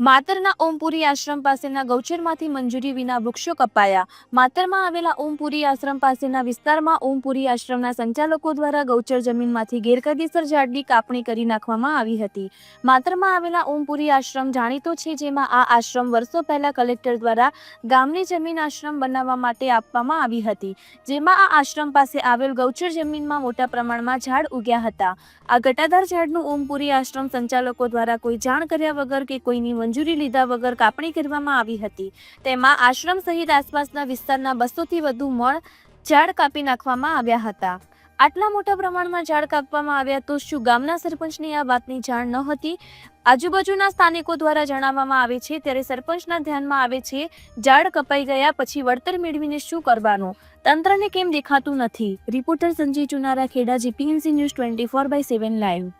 માતરના ઓમપુરી આશ્રમ પાસેના ગૌચરમાંથી મંજૂરી વિના વૃક્ષો કપાયા. માતરમાં આવેલા ઓમપુરી આશ્રમ પાસેના વિસ્તારમાં ઓમપુરી આશ્રમના સંચાલકો દ્વારા ગૌચર જમીનમાંથી ગેરકાયદેસર ઝાડની કાપણી કરી નાખવામાં આવી હતી. માતરમાં આવેલા ઓમપુરી આશ્રમ જાણીતો છે, જેમાં આ આશ્રમ વર્ષો પહેલા કલેક્ટર દ્વારા ગામની જમીન આશ્રમ બનાવવા માટે આપવામાં આવી હતી, જેમાં આ આશ્રમ પાસે આવેલ ગૌચર જમીનમાં મોટા પ્રમાણમાં ઝાડ ઉગ્યા હતા. આ ઘટાદાર ઝાડનું ઓમપુરી આશ્રમ સંચાલકો દ્વારા કોઈ જાણ કર્યા વગર કે કોઈની મંજૂરી લીધા વગર કાપણી કરવામાં આવી હતી. તેમાં આશ્રમ સહિત આસપાસના વિસ્તારના બસોથી વધુ મળ ઝાડ કાપી નાખવામાં આવ્યા હતા. આટલા મોટા પ્રમાણમાં ઝાડ કાપવામાં આવ્યા તો શું ગામના સરપંચની આ વાતની જાણ ન હતી? આજુબાજુના સ્થાનિકો દ્વારા જણાવવામાં આવે છે, ત્યારે સરપંચના ધ્યાનમાં આવે છે, ઝાડ કપાઈ ગયા પછી વળતર મેળવીને શું કરવાનું? તંત્રને કેમ દેખાતું નથી? Reporter Sanjay Chunara, Kheda, GPNC news twenty four by seven live.